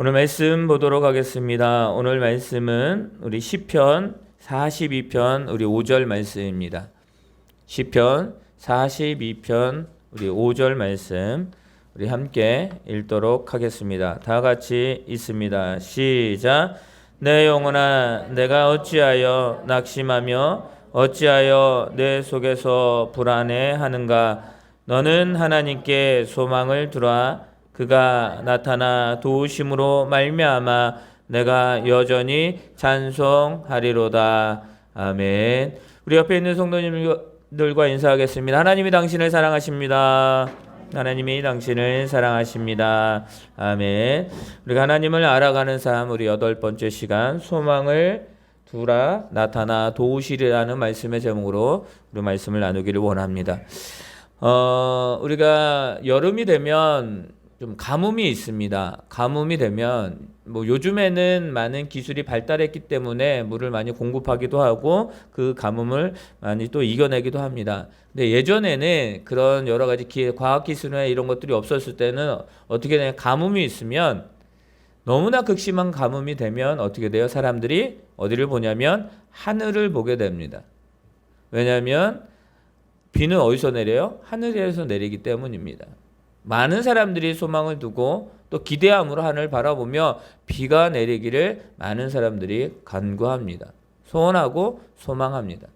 오늘 말씀 보도록 하겠습니다. 오늘 말씀은 우리 시편 42편 우리 5절 말씀입니다. 시편 42편 우리 5절 말씀 우리 함께 읽도록 하겠습니다. 다 같이 있습니다. 시작. 내 영혼아 내가 어찌하여 낙심하며 어찌하여 내 속에서 불안해 하는가 너는 하나님께 소망을 두라 그가 나타나 도우심으로 말미암아 내가 여전히 찬송하리로다 아멘. 우리 옆에 있는 성도님들과 인사하겠습니다. 하나님이 당신을 사랑하십니다. 하나님이 당신을 사랑하십니다. 아멘. 우리가 하나님을 알아가는 삶 우리 여덟 번째 시간 소망을 두라 나타나 도우시리라는 말씀의 제목으로 우리 말씀을 나누기를 원합니다. 어, 우리가 여름이 되면 좀 가뭄이 있습니다. 가뭄이 되면 뭐 요즘에는 많은 기술이 발달했기 때문에 물을 많이 공급하기도 하고 그 가뭄을 많이 또 이겨내기도 합니다. 근데 예전에는 그런 여러 가지 기, 과학 기술이나 이런 것들이 없었을 때는 어떻게 되냐 가뭄이 있으면 너무나 극심한 가뭄이 되면 어떻게 돼요? 사람들이 어디를 보냐면 하늘을 보게 됩니다. 왜냐하면 비는 어디서 내려요? 하늘에서 내리기 때문입니다. 많은 사람들이 소망을 두고 또 기대함으로 하늘을 바라보며 비가 내리기를 많은 사람들이 간구합니다. 소원하고 소망합니다.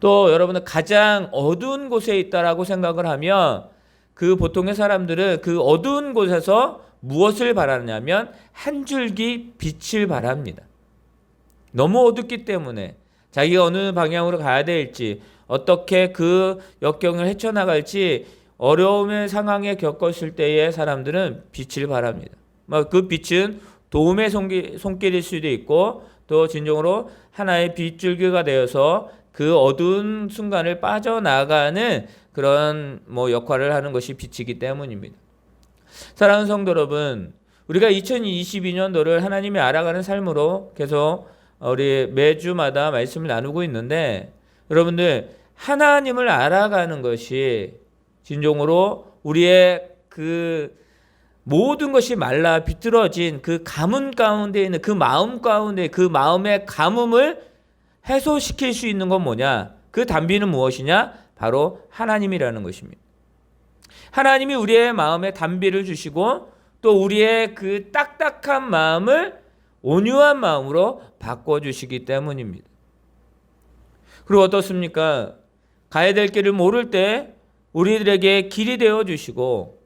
또 여러분은 가장 어두운 곳에 있다라고 생각을 하면 그 보통의 사람들은 그 어두운 곳에서 무엇을 바라냐면 한 줄기 빛을 바랍니다. 너무 어둡기 때문에 자기가 어느 방향으로 가야 될지 어떻게 그 역경을 헤쳐나갈지 어려움의 상황에 겪었을 때에 사람들은 빛을 바랍니다. 뭐그 빛은 도움의 손길일 수도 있고 또 진정으로 하나의 빛줄기가 되어서 그 어두운 순간을 빠져나가는 그런 뭐 역할을 하는 것이 빛이기 때문입니다. 사랑하는 성도 여러분, 우리가 2022년도를 하나님이 알아가는 삶으로 계속 우리 매주마다 말씀을 나누고 있는데 여러분들 하나님을 알아가는 것이 진정으로 우리의 그 모든 것이 말라 비틀어진 그 가문 가운데 있는 그 마음 가운데 그 마음의 가뭄을 해소시킬 수 있는 건 뭐냐? 그 단비는 무엇이냐? 바로 하나님이라는 것입니다. 하나님이 우리의 마음에 단비를 주시고 또 우리의 그 딱딱한 마음을 온유한 마음으로 바꿔주시기 때문입니다. 그리고 어떻습니까? 가야 될 길을 모를 때 우리들에게 길이 되어 주시고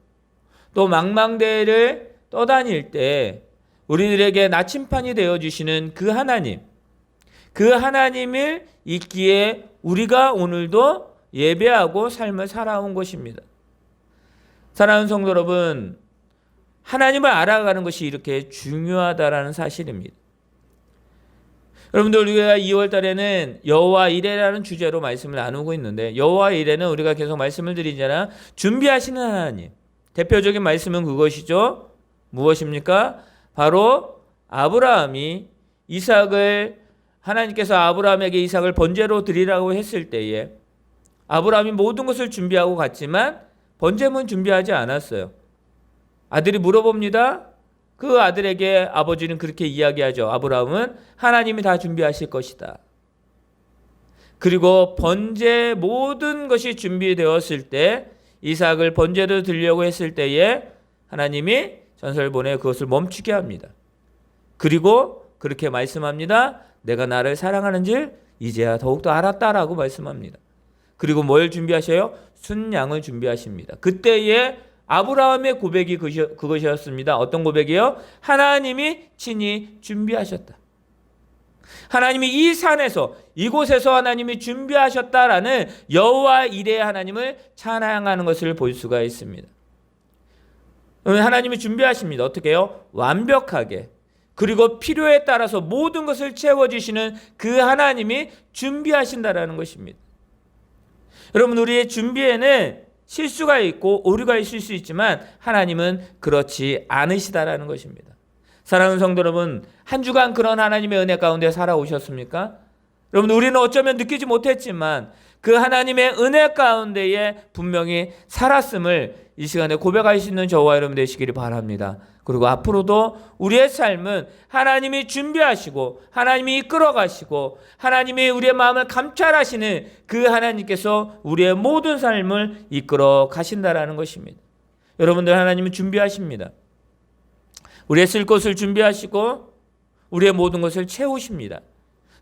또 망망대해를 떠다닐 때 우리들에게 나침판이 되어 주시는 그 하나님 그 하나님을 있기에 우리가 오늘도 예배하고 삶을 살아온 것입니다. 사랑하는 성도 여러분, 하나님을 알아가는 것이 이렇게 중요하다라는 사실입니다. 여러분들 우리가 2월 달에는 여호와 이레라는 주제로 말씀을 나누고 있는데 여호와 이레는 우리가 계속 말씀을 드리잖아 준비하시는 하나님. 대표적인 말씀은 그것이죠. 무엇입니까? 바로 아브라함이 이삭을 하나님께서 아브라함에게 이삭을 번제로 드리라고 했을 때에 아브라함이 모든 것을 준비하고 갔지만 번제문 준비하지 않았어요. 아들이 물어봅니다. 그 아들에게 아버지는 그렇게 이야기하죠. 아브라함은 하나님이 다 준비하실 것이다. 그리고 번제 모든 것이 준비되었을 때 이삭을 번제로 드리려고 했을 때에 하나님이 전설 보내 그것을 멈추게 합니다. 그리고 그렇게 말씀합니다. 내가 나를 사랑하는 줄 이제야 더욱더 알았다라고 말씀합니다. 그리고 뭘 준비하셔요? 순양을 준비하십니다. 그때에 아브라함의 고백이 그것이었습니다. 어떤 고백이요? 하나님이 친히 준비하셨다. 하나님이 이 산에서 이곳에서 하나님이 준비하셨다라는 여호와 이레 하나님을 찬양하는 것을 볼 수가 있습니다. 하나님이 준비하십니다. 어떻게 요 완벽하게. 그리고 필요에 따라서 모든 것을 채워주시는 그 하나님이 준비하신다라는 것입니다. 여러분, 우리의 준비에는 실수가 있고 오류가 있을 수 있지만 하나님은 그렇지 않으시다라는 것입니다. 사랑하는 성도 여러분, 한 주간 그런 하나님의 은혜 가운데 살아오셨습니까? 여러분, 우리는 어쩌면 느끼지 못했지만 그 하나님의 은혜 가운데에 분명히 살았음을 이 시간에 고백할 수 있는 저와 여러분 되시기를 바랍니다. 그리고 앞으로도 우리의 삶은 하나님이 준비하시고 하나님이 이끌어 가시고 하나님이 우리의 마음을 감찰하시는 그 하나님께서 우리의 모든 삶을 이끌어 가신다라는 것입니다. 여러분들 하나님은 준비하십니다. 우리의 쓸 것을 준비하시고 우리의 모든 것을 채우십니다.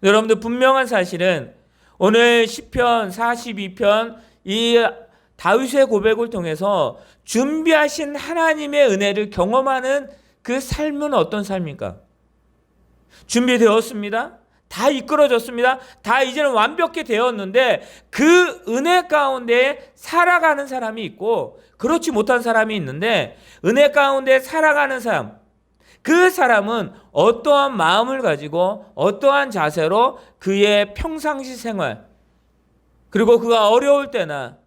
여러분들 분명한 사실은 오늘 시편 42편 이 다윗의 고백을 통해서 준비하신 하나님의 은혜를 경험하는 그 삶은 어떤 삶입니까? 준비되었습니다. 다 이끌어졌습니다. 다 이제는 완벽히 되었는데 그 은혜 가운데 살아가는 사람이 있고 그렇지 못한 사람이 있는데 은혜 가운데 살아가는 사람 그 사람은 어떠한 마음을 가지고 어떠한 자세로 그의 평상시 생활 그리고 그가 어려울 때나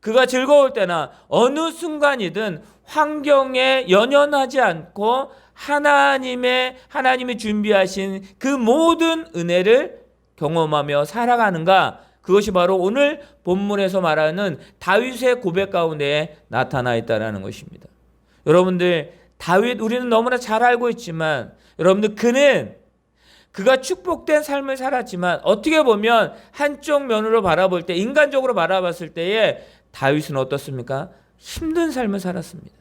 그가 즐거울 때나 어느 순간이든 환경에 연연하지 않고 하나님의 하나님이 준비하신 그 모든 은혜를 경험하며 살아가는가 그것이 바로 오늘 본문에서 말하는 다윗의 고백 가운데 나타나 있다라는 것입니다. 여러분들 다윗 우리는 너무나 잘 알고 있지만 여러분들 그는 그가 축복된 삶을 살았지만 어떻게 보면 한쪽 면으로 바라볼 때 인간적으로 바라봤을 때에 다윗은 어떻습니까? 힘든 삶을 살았습니다.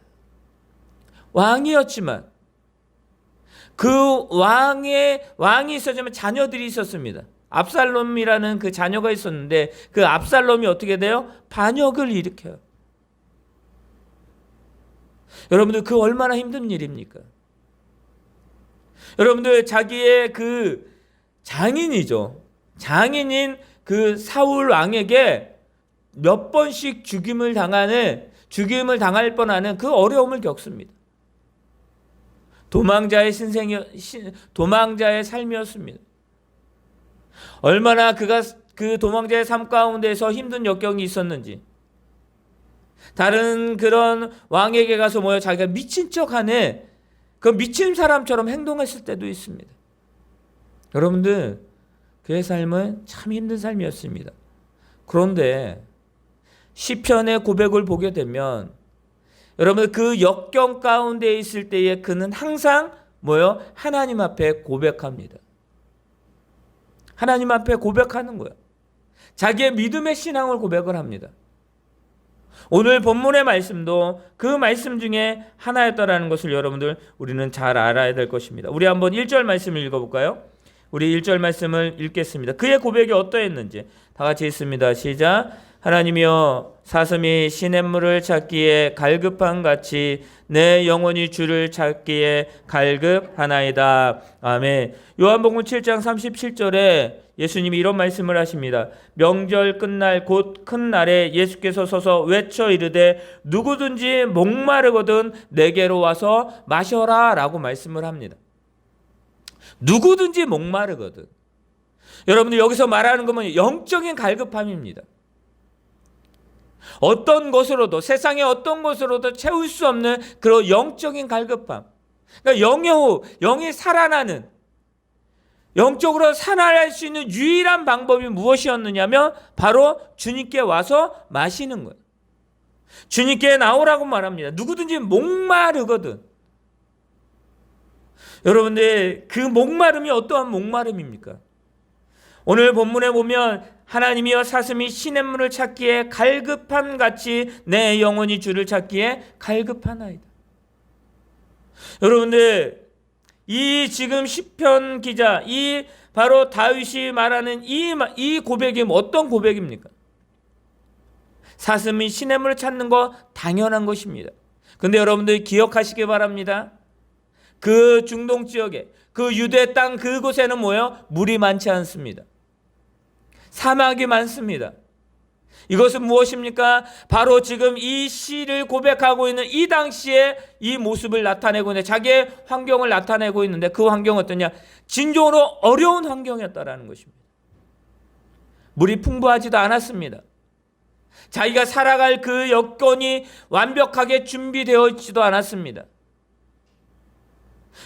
왕이었지만 그 왕의 왕이 있었지만 자녀들이 있었습니다. 압살롬이라는 그 자녀가 있었는데 그 압살롬이 어떻게 돼요? 반역을 일으켜요. 여러분들 그 얼마나 힘든 일입니까? 여러분들 자기의 그 장인이죠. 장인인 그 사울 왕에게 몇 번씩 죽임을 당하는 죽임을 당할 뻔하는 그 어려움을 겪습니다. 도망자의 신생이 도망자의 삶이었습니다. 얼마나 그가 그 도망자의 삶 가운데서 힘든 역경이 있었는지 다른 그런 왕에게 가서 모여 자기가 미친 척하는 그 미친 사람처럼 행동했을 때도 있습니다. 여러분들 그의 삶은 참 힘든 삶이었습니다. 그런데 시편의 고백을 보게 되면 여러분 그 역경 가운데 있을 때에 그는 항상 뭐요? 하나님 앞에 고백합니다. 하나님 앞에 고백하는 거예요. 자기의 믿음의 신앙을 고백을 합니다. 오늘 본문의 말씀도 그 말씀 중에 하나였다라는 것을 여러분들 우리는 잘 알아야 될 것입니다. 우리 한번 1절 말씀을 읽어볼까요? 우리 1절 말씀을 읽겠습니다. 그의 고백이 어떠했는지 다 같이 읽습니다. 시작. 하나님이여 사슴이 시냇물을 찾기에 갈급한 같이 내 영혼이 주를 찾기에 갈급하나이다. 아멘. 요한복음 7장 37절에 예수님이 이런 말씀을 하십니다. 명절 끝날 곧 큰 날에 예수께서 서서 외쳐 이르되 누구든지 목마르거든 내게로 와서 마셔라라고 말씀을 합니다. 누구든지 목마르거든. 여러분들 여기서 말하는 것은 영적인 갈급함입니다. 어떤 것으로도 세상의 어떤 것으로도 채울 수 없는 그런 영적인 갈급함. 그러니까 영의 호, 영이 살아나는 영적으로 살아날 수 있는 유일한 방법이 무엇이었느냐면 바로 주님께 와서 마시는 거예요. 주님께 나오라고 말합니다. 누구든지 목마르거든. 여러분들 그 목마름이 어떠한 목마름입니까? 오늘 본문에 보면 하나님이여 사슴이 시냇물을 찾기에 갈급함 같이 내 영혼이 주를 찾기에 갈급하나이다. 여러분들 이 지금 시편 기자 이 바로 다윗이 말하는 이, 이 고백이 어떤 고백입니까? 사슴이 시냇물을 찾는 거 당연한 것입니다. 근데 여러분들 기억하시기 바랍니다. 그 중동 지역에 그 유대 땅 그곳에는 뭐예요? 물이 많지 않습니다. 사막이 많습니다. 이것은 무엇입니까? 바로 지금 이 시를 고백하고 있는 이 당시에 이 모습을 나타내고 있는데 자기의 환경을 나타내고 있는데 그 환경은 어떠냐? 진정으로 어려운 환경이었다라는 것입니다. 물이 풍부하지도 않았습니다. 자기가 살아갈 그 여건이 완벽하게 준비되어 있지도 않았습니다.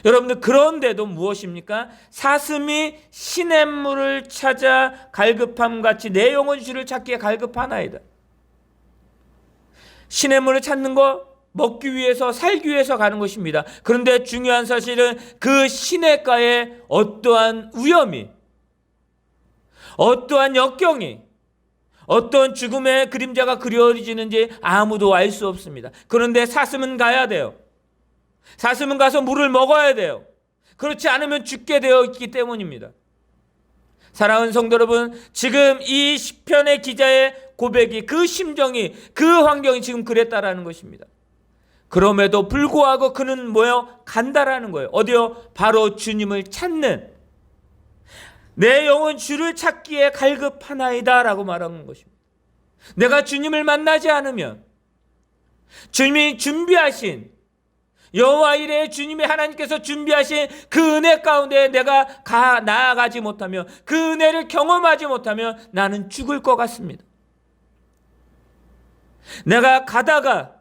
여러분들 그런데도 무엇입니까? 사슴이 시냇물을 찾아 갈급함 같이 내 영혼 주를 찾기에 갈급하나이다. 시냇물을 찾는 거 먹기 위해서 살기 위해서 가는 것입니다. 그런데 중요한 사실은 그 시냇가에 어떠한 위험이 어떠한 역경이 어떤 죽음의 그림자가 그려지는지 아무도 알 수 없습니다. 그런데 사슴은 가야 돼요. 사슴은 가서 물을 먹어야 돼요. 그렇지 않으면 죽게 되어 있기 때문입니다. 사랑하는 성도 여러분, 지금 이 시편의 기자의 고백이 그 심정이 그 환경이 지금 그랬다라는 것입니다. 그럼에도 불구하고 그는 뭐요? 간다라는 거예요. 어디요? 바로 주님을 찾는 내 영혼 주를 찾기에 갈급하나이다라고 말하는 것입니다. 내가 주님을 만나지 않으면 주님이 준비하신 여호와 이레 주님의 하나님께서 준비하신 그 은혜 가운데 내가 가 나아가지 못하면 그 은혜를 경험하지 못하면 나는 죽을 것 같습니다. 내가 가다가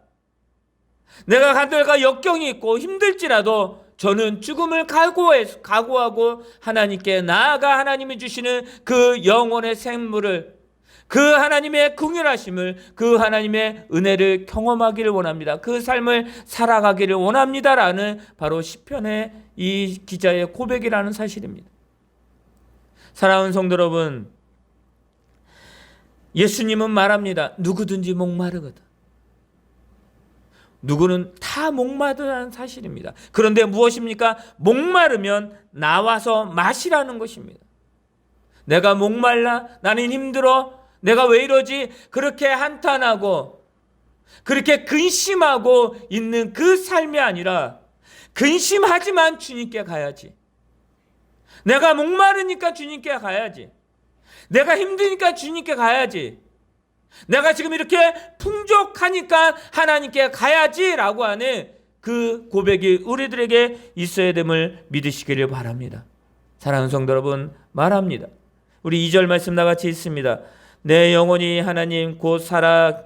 내가 가다가 역경이 있고 힘들지라도 저는 죽음을 각오해, 각오하고 하나님께 나아가 하나님이 주시는 그 영혼의 생물을 그 하나님의 궁휼하심을 그 하나님의 은혜를 경험하기를 원합니다. 그 삶을 살아가기를 원합니다라는 바로 시편의 이 기자의 고백이라는 사실입니다. 사랑하는 성도 여러분, 예수님은 말합니다. 누구든지 목마르거든. 누구는 다 목마르다는 사실입니다. 그런데 무엇입니까? 목마르면 나와서 마시라는 것입니다. 내가 목말라? 나는 힘들어? 내가 왜 이러지? 그렇게 한탄하고 그렇게 근심하고 있는 그 삶이 아니라 근심하지만 주님께 가야지. 내가 목마르니까 주님께 가야지. 내가 힘드니까 주님께 가야지. 내가 지금 이렇게 풍족하니까 하나님께 가야지라고 하는 그 고백이 우리들에게 있어야 됨을 믿으시기를 바랍니다. 사랑하는 성도 여러분, 말합니다. 우리 2절 말씀 나같이 있습니다. 내 영혼이 하나님 곧 살아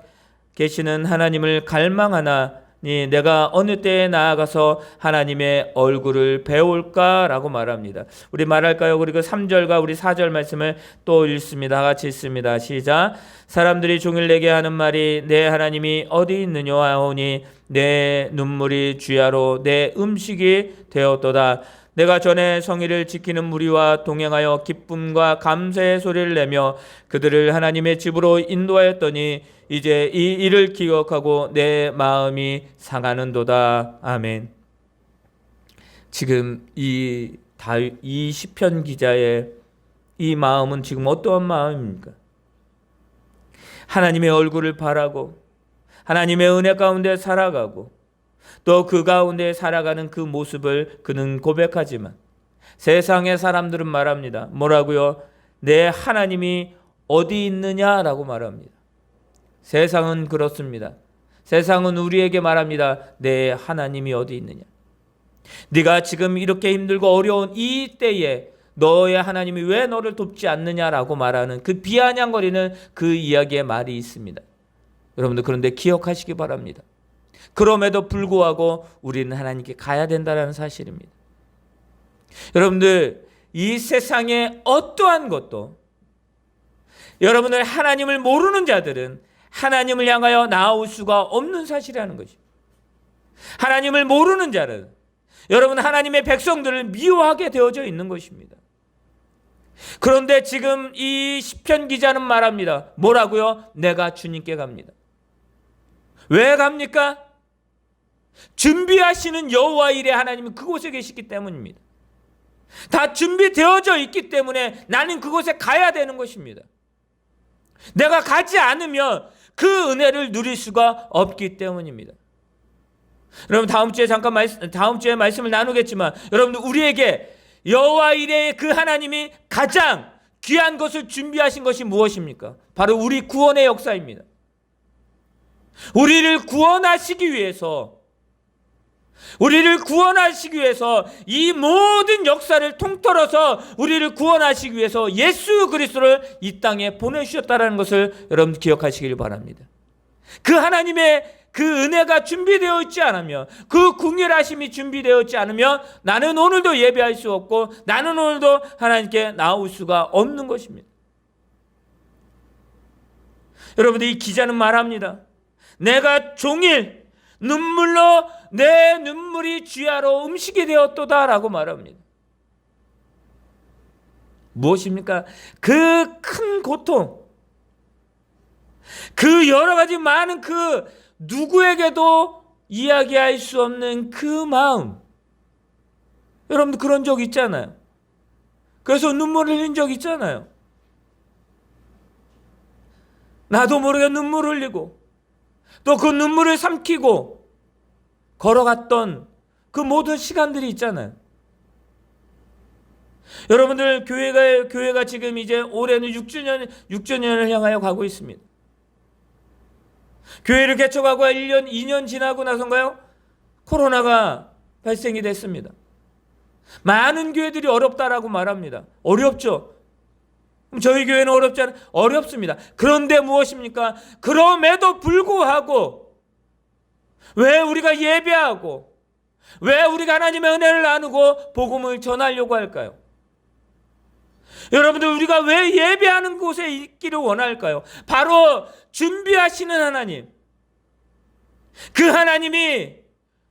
계시는 하나님을 갈망하나 니 내가 어느 때에 나아가서 하나님의 얼굴을 배울까라고 말합니다. 우리 말할까요? 그리고 3절과 우리 4절 말씀을 또 읽습니다. 같이 읽습니다. 시작. 사람들이 종일 내게 하는 말이 내 하나님이 어디 있느냐 하오니 내 눈물이 주야로 내 음식이 되었도다. 내가 전에 성의를 지키는 무리와 동행하여 기쁨과 감사의 소리를 내며 그들을 하나님의 집으로 인도하였더니 이제 이 일을 기억하고 내 마음이 상하는도다. 아멘. 지금 이 시편 기자의 이 마음은 지금 어떠한 마음입니까? 하나님의 얼굴을 바라고 하나님의 은혜 가운데 살아가고 또 그 가운데 살아가는 그 모습을 그는 고백하지만 세상의 사람들은 말합니다. 뭐라고요? 내 하나님이 어디 있느냐라고 말합니다. 세상은 그렇습니다. 세상은 우리에게 말합니다. 내 하나님이 어디 있느냐? 네가 지금 이렇게 힘들고 어려운 이 때에 너의 하나님이 왜 너를 돕지 않느냐라고 말하는 그 비아냥거리는 그 이야기의 말이 있습니다. 여러분들 그런데 기억하시기 바랍니다. 그럼에도 불구하고 우리는 하나님께 가야 된다는 사실입니다. 여러분들 이 세상의 어떠한 것도 여러분들 하나님을 모르는 자들은 하나님을 향하여 나올 수가 없는 사실이라는 것입니다. 하나님을 모르는 자는 여러분 하나님의 백성들을 미워하게 되어져 있는 것입니다. 그런데 지금 이 시편 기자는 말합니다. 뭐라고요? 내가 주님께 갑니다. 왜 갑니까? 준비하시는 여호와 일의 하나님은 그곳에 계시기 때문입니다. 다 준비되어져 있기 때문에 나는 그곳에 가야 되는 것입니다. 내가 가지 않으면 그 은혜를 누릴 수가 없기 때문입니다. 여러분 다음 주에 잠깐 말씀 다음 주에 말씀을 나누겠지만 여러분들 우리에게 여호와 이레의 그 하나님이 가장 귀한 것을 준비하신 것이 무엇입니까? 바로 우리 구원의 역사입니다. 우리를 구원하시기 위해서 우리를 구원하시기 위해서 이 모든 역사를 통틀어서 우리를 구원하시기 위해서 예수 그리스도를 이 땅에 보내주셨다는 것을 여러분 기억하시길 바랍니다. 그 하나님의 그 은혜가 준비되어 있지 않으면 그 궁휼하심이 준비되어 있지 않으면 나는 오늘도 예배할 수 없고 나는 오늘도 하나님께 나올 수가 없는 것입니다. 여러분들 이 기자는 말합니다. 내가 종일 눈물로 내 눈물이 주야로 음식이 되었도다라고 말합니다. 무엇입니까? 그 큰 고통, 그 여러 가지 많은 그 누구에게도 이야기할 수 없는 그 마음. 여러분들 그런 적 있잖아요. 그래서 눈물 흘린 적 있잖아요. 나도 모르게 눈물 흘리고 또 그 눈물을 삼키고 걸어갔던 그 모든 시간들이 있잖아요. 여러분들 교회가 교회가 지금 이제 올해는 6주년 6주년을 향하여 가고 있습니다. 교회를 개척하고 1년 2년 지나고 나선가요? 코로나가 발생이 됐습니다. 많은 교회들이 어렵다라고 말합니다. 어렵죠. 저희 교회는 어렵지 않아요? 어렵습니다. 그런데 무엇입니까? 그럼에도 불구하고 왜 우리가 예배하고 왜 우리가 하나님의 은혜를 나누고 복음을 전하려고 할까요? 여러분들 우리가 왜 예배하는 곳에 있기를 원할까요? 바로 준비하시는 하나님. 그 하나님이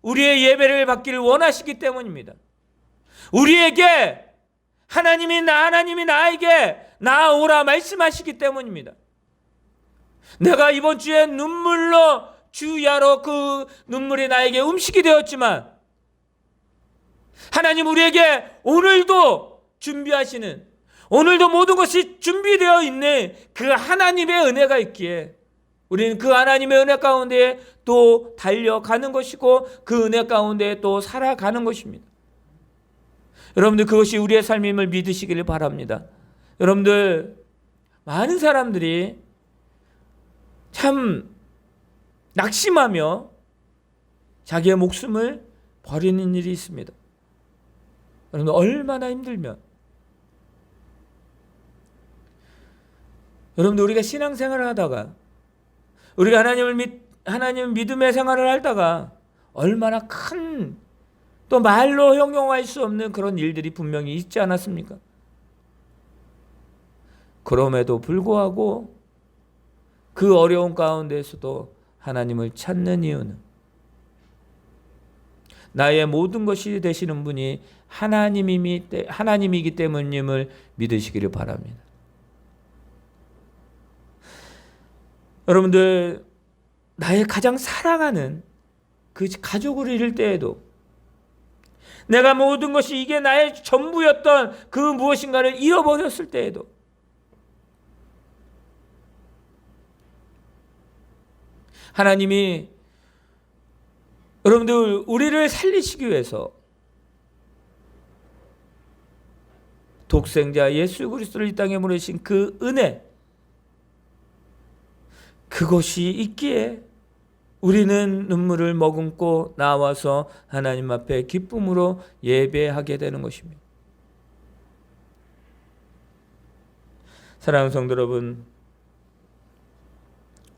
우리의 예배를 받기를 원하시기 때문입니다. 우리에게 하나님이 나 하나님이 나에게 나오라 말씀하시기 때문입니다. 내가 이번 주에 눈물로 주야로 그 눈물이 나에게 음식이 되었지만 하나님 우리에게 오늘도 준비하시는 오늘도 모든 것이 준비되어 있는 그 하나님의 은혜가 있기에 우리는 그 하나님의 은혜 가운데 또 달려가는 것이고 그 은혜 가운데 또 살아가는 것입니다. 여러분들 그것이 우리의 삶임을 믿으시기를 바랍니다. 여러분들 많은 사람들이 참 낙심하며 자기의 목숨을 버리는 일이 있습니다. 여러분 얼마나 힘들면 여러분들 우리가 신앙생활을 하다가 우리가 하나님을 믿 하나님 믿음의 생활을 하다가 얼마나 큰 또 말로 형용할 수 없는 그런 일들이 분명히 있지 않았습니까? 그럼에도 불구하고 그 어려운 가운데서도 하나님을 찾는 이유는 나의 모든 것이 되시는 분이 하나님이기 하나님이기 때문임을 믿으시기를 바랍니다. 여러분들 나의 가장 사랑하는 그 가족을 잃을 때에도 내가 모든 것이 이게 나의 전부였던 그 무엇인가를 잃어버렸을 때에도 하나님이 여러분들 우리를 살리시기 위해서 독생자 예수 그리스도를 이 땅에 보내신 그 은혜 그것이 있기에 우리는 눈물을 머금고 나와서 하나님 앞에 기쁨으로 예배하게 되는 것입니다. 사랑하는 성도 여러분,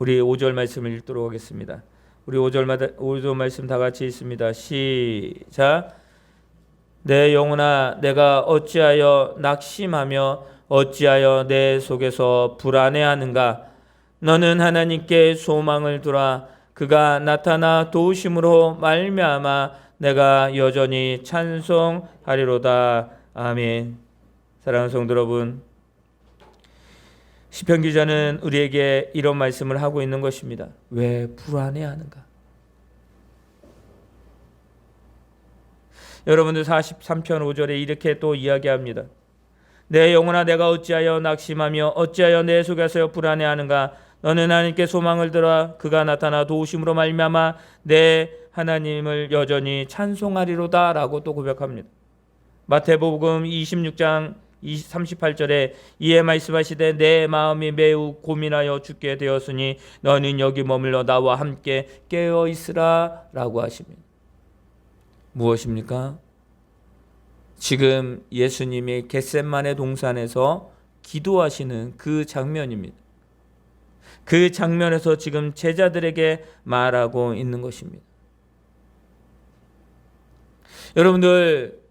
우리 5절 말씀을 읽도록 하겠습니다. 우리 5절마다 5절 말씀 다 같이 있습니다. 시작. 내 영혼아 내가 어찌하여 낙심하며 어찌하여 내 속에서 불안해하는가 너는 하나님께 소망을 두라 그가 나타나 도우심으로 말미암아 내가 여전히 찬송하리로다 아멘 사랑하는 성도 여러분 시편 기자는 우리에게 이런 말씀을 하고 있는 것입니다. 왜 불안해하는가? 여러분들 43편 5절에 이렇게 또 이야기합니다. 내 영혼아 내가 어찌하여 낙심하며 어찌하여 내 속에서 불안해하는가? 너는 하나님께 소망을 들어 그가 나타나 도우심으로 말미암아 내 하나님을 여전히 찬송하리로다라고 또 고백합니다. 마태복음 26장 38절에 이에 말씀하시되 내 마음이 매우 고민하여 죽게 되었으니 너는 여기 머물러 나와 함께 깨어 있으라 라고 하십니다. 무엇입니까? 지금 예수님이 겟셋만의 동산에서 기도하시는 그 장면입니다. 그 장면에서 지금 제자들에게 말하고 있는 것입니다. 여러분들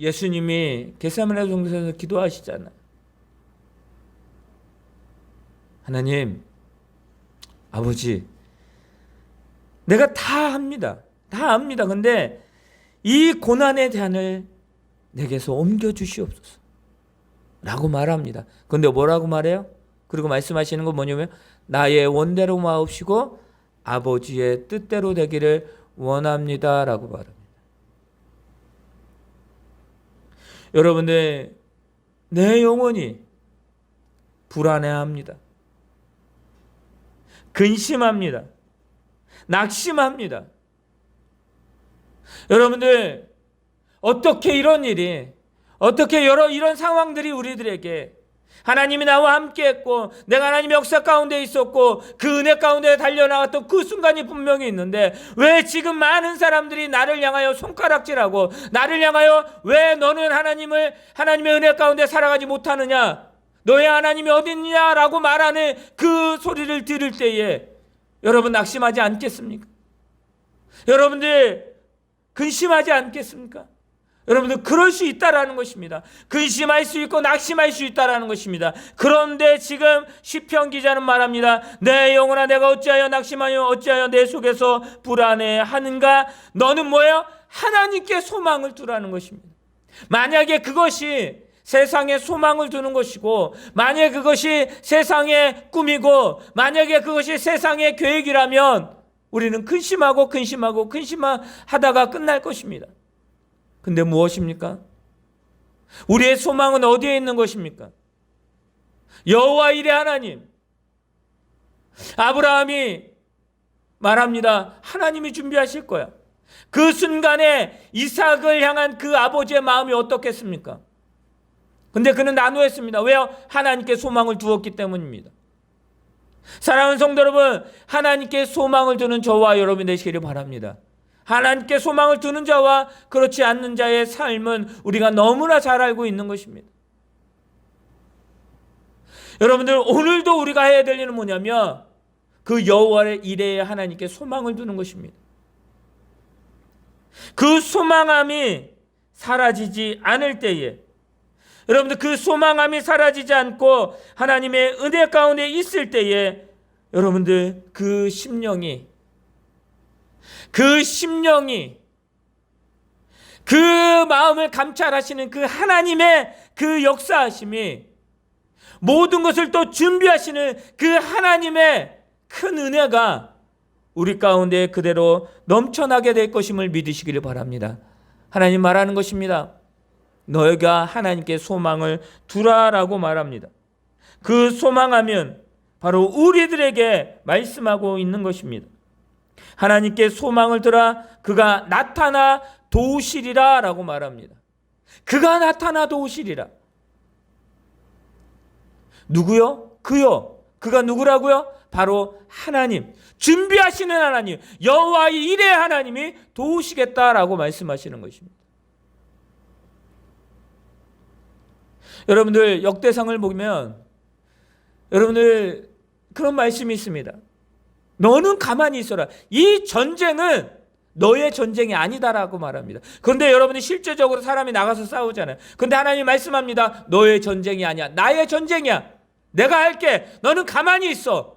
예수님이 겟세마네 동산에서 기도하시잖아요. 하나님, 아버지, 내가 다 합니다. 다 압니다. 근데 이 고난의 잔을 내게서 옮겨 주시옵소서. 라고 말합니다. 근데 뭐라고 말해요? 그리고 말씀하시는 건 뭐냐면 나의 원대로 마옵시고 아버지의 뜻대로 되기를 원합니다라고 말합니다. 여러분들 내 영혼이 불안해합니다. 근심합니다. 낙심합니다. 여러분들 어떻게 이런 일이 어떻게 여러 이런 상황들이 우리들에게 하나님이 나와 함께 했고 내가 하나님의 역사 가운데 있었고 그 은혜 가운데 달려나갔던 그 순간이 분명히 있는데 왜 지금 많은 사람들이 나를 향하여 손가락질하고 나를 향하여 왜 너는 하나님을 하나님의 은혜 가운데 살아가지 못하느냐 너의 하나님이 어딨냐라고 말하는 그 소리를 들을 때에 여러분 낙심하지 않겠습니까? 여러분들 근심하지 않겠습니까? 여러분들 그럴 수 있다라는 것입니다. 근심할 수 있고 낙심할 수 있다라는 것입니다. 그런데 지금 시편 기자는 말합니다. 내 영혼아 내가 어찌하여 낙심하여 어찌하여 내 속에서 불안해하는가? 너는 뭐예요? 하나님께 소망을 두라는 것입니다. 만약에 그것이 세상에 소망을 두는 것이고 만약에 그것이 세상의 꿈이고 만약에 그것이 세상의 계획이라면 우리는 근심하고 근심하고 근심하다가 끝날 것입니다. 근데 무엇입니까? 우리의 소망은 어디에 있는 것입니까? 여호와 일의 하나님. 아브라함이 말합니다. 하나님이 준비하실 거야. 그 순간에 이삭을 향한 그 아버지의 마음이 어떻겠습니까? 근데 그는 나누었습니다. 왜요? 하나님께 소망을 두었기 때문입니다. 사랑하는 성도 여러분, 하나님께 소망을 두는 저와 여러분 되시기를 바랍니다. 하나님께 소망을 두는 자와 그렇지 않는 자의 삶은 우리가 너무나 잘 알고 있는 것입니다. 여러분들 오늘도 우리가 해야 될 일은 뭐냐면 그 여호와의 일에 하나님께 소망을 두는 것입니다. 그 소망함이 사라지지 않을 때에 여러분들 그 소망함이 사라지지 않고 하나님의 은혜 가운데 있을 때에 여러분들 그 심령이 그 심령이 그 마음을 감찰하시는 그 하나님의 그 역사하심이 모든 것을 또 준비하시는 그 하나님의 큰 은혜가 우리 가운데 그대로 넘쳐나게 될 것임을 믿으시기를 바랍니다. 하나님 말하는 것입니다. 너희가 하나님께 소망을 두라라고 말합니다. 그 소망하면 바로 우리들에게 말씀하고 있는 것입니다. 하나님께 소망을 들어 그가 나타나 도우시리라 라고 말합니다. 그가 나타나 도우시리라. 누구요? 그요. 그가 누구라고요? 바로 하나님. 준비하시는 하나님. 여호와의 일의 하나님이 도우시겠다라고 말씀하시는 것입니다. 여러분들 역대상을 보면 여러분들 그런 말씀이 있습니다. 너는 가만히 있어라. 이 전쟁은 너의 전쟁이 아니다라고 말합니다. 그런데 여러분이 실제적으로 사람이 나가서 싸우잖아요. 근데 하나님이 말씀합니다. 너의 전쟁이 아니야. 나의 전쟁이야. 내가 할게. 너는 가만히 있어.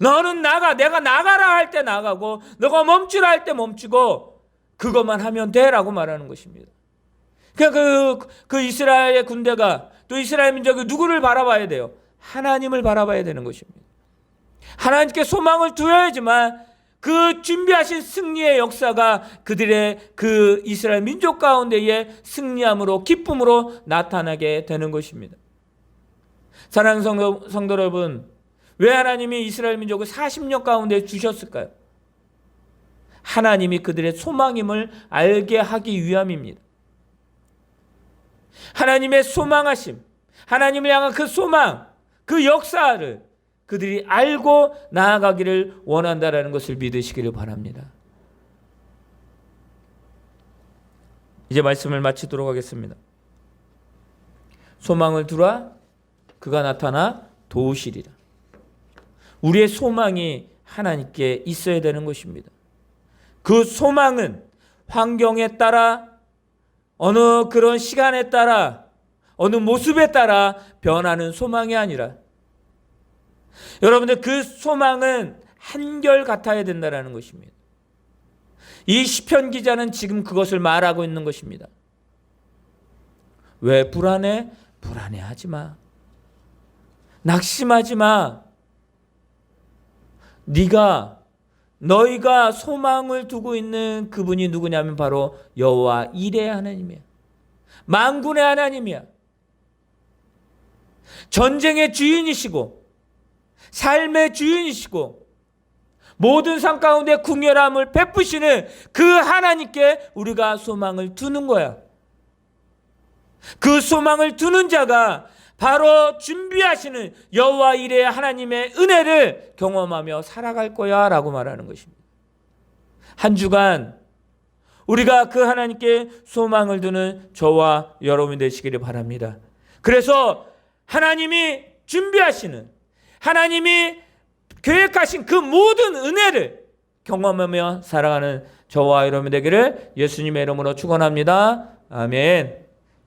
너는 나가. 내가 나가라 할 때 나가고, 너가 멈추라 할 때 멈추고, 그것만 하면 돼 라고 말하는 것입니다. 그러니까 그, 그 이스라엘의 군대가 또 이스라엘 민족이 누구를 바라봐야 돼요? 하나님을 바라봐야 되는 것입니다. 하나님께 소망을 두어야지만 그 준비하신 승리의 역사가 그들의 그 이스라엘 민족 가운데의 승리함으로 기쁨으로 나타나게 되는 것입니다. 사랑하는 성도, 성도 여러분, 왜 하나님이 이스라엘 민족을 40년 가운데 주셨을까요? 하나님이 그들의 소망임을 알게 하기 위함입니다. 하나님의 소망하심, 하나님을 향한 그 소망, 그 역사를 그들이 알고 나아가기를 원한다라는 것을 믿으시기를 바랍니다. 이제 말씀을 마치도록 하겠습니다. 소망을 두라 그가 나타나 도우시리라. 우리의 소망이 하나님께 있어야 되는 것입니다. 그 소망은 환경에 따라 어느 그런 시간에 따라 어느 모습에 따라 변하는 소망이 아니라 여러분들 그 소망은 한결 같아야 된다라는 것입니다. 이 시편 기자는 지금 그것을 말하고 있는 것입니다. 왜 불안해? 불안해하지 마. 낙심하지 마. 네가 너희가 소망을 두고 있는 그분이 누구냐면 바로 여호와 일의 하나님이야. 만군의 하나님이야. 전쟁의 주인이시고 삶의 주인이시고 모든 삶 가운데 궁열함을 베푸시는 그 하나님께 우리가 소망을 두는 거야. 그 소망을 두는 자가 바로 준비하시는 여호와 이레 하나님의 은혜를 경험하며 살아갈 거야라고 말하는 것입니다. 한 주간 우리가 그 하나님께 소망을 두는 저와 여러분이 되시기를 바랍니다. 그래서 하나님이 준비하시는 하나님이 계획하신 그 모든 은혜를 경험하며 살아가는 저와 여러분 되기를 예수님의 이름으로 축원합니다. 아멘.